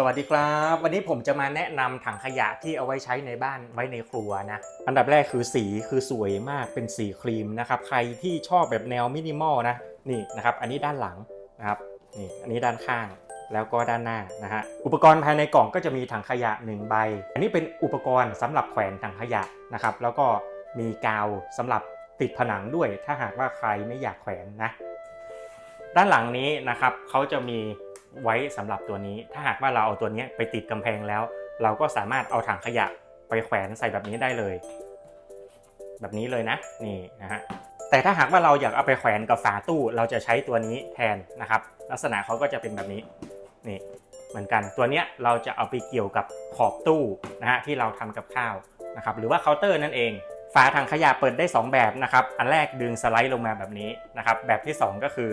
สวัสดีครับ วันนี้ผมจะมาแนะนำถังขยะที่เอาไว้ใช้ในบ้านไว้ในครัวนะอันดับแรกคือสีคือสวยมากเป็นสีครีมนะครับใครที่ชอบแบบแนวมินิมอลนะนี่นะครับอันนี้ด้านหลังนะครับนี่อันนี้ด้านข้างแล้วก็ด้านหน้านะฮะอุปกรณ์ภายในกล่องก็จะมีถังขยะ 1 ใบ อันนี้เป็นอุปกรณ์สำหรับแขวนถังขยะนะครับแล้วก็มีกาวสำหรับติดผนังด้วย ถ้าหากว่าใครไม่อยากแขวนนะด้านหลังนี้นะครับเขาจะมี ไว้สำหรับตัวนี้ ถ้าหากว่าเราเอาตัวนี้ไปติดกำแพงแล้ว เราก็สามารถเอาถังขยะไปแขวนใส่แบบนี้ได้เลย แบบนี้เลยนะนี่นะฮะแต่ถ้าหากว่าเราอยากเอาไปแขวนกับฝาตู้ เราจะใช้ตัวนี้แทนนะครับ ลักษณะเขาก็จะเป็นแบบนี้นี่เหมือนกันตัวเนี้ยเราจะเอาไปเกี่ยวกับขอบตู้นะฮะที่เราทำกับข้าวนะครับหรือว่าเคาน์เตอร์นั่นเอง ฝาถังขยะเปิดได้ 2 แบบนะครับ อันแรกดึงสไลด์ลงมาแบบนี้นะครับ แบบที่ 2 ก็คือ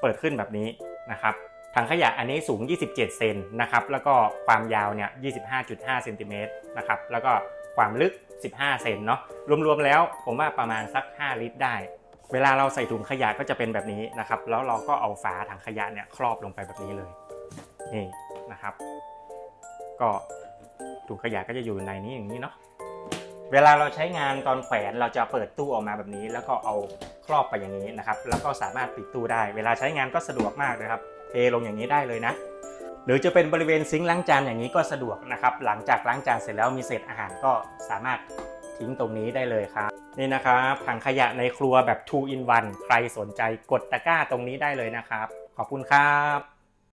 เปิดขึ้นแบบนี้นะครับ ถังขยะอันนี้สูง 27 เซนนะครับ แล้วก็ความยาวเนี่ย 25.5 เซนติเมตรนะครับ แล้วก็ความลึก 15 เซนเนาะ รวมๆ แล้วผมว่าประมาณสัก 5 ลิตรได้ เวลาเราใส่ถุงขยะก็จะเป็นแบบนี้นะครับ แล้วเราก็เอาฝาถังขยะเนี่ยครอบลงไปแบบนี้เลย นี่นะครับ ก็ถุงขยะก็จะอยู่ในนี้อย่างนี้เนาะ เวลาเราใช้งานตอนแขวนเราจะเปิดตู้ออกมาแบบนี้ แล้วก็เอาครอบไปอย่างนี้นะครับ แล้วก็สามารถปิดตู้ได้ เวลาใช้งานก็สะดวกมากนะครับ เทลงอย่างนี้ได้เลยนะ หรือจะเป็นบริเวณซิงค์ล้างจานอย่างนี้ก็สะดวกนะครับ หลังจากล้างจานเสร็จแล้วมีเศษอาหารก็สามารถทิ้งตรงนี้ได้เลยครับ นี่นะครับถังขยะในครัวแบบ 2 in 1 ใครสนใจกดตะกร้าตรงนี้ได้เลยนะครับ ขอบคุณครับ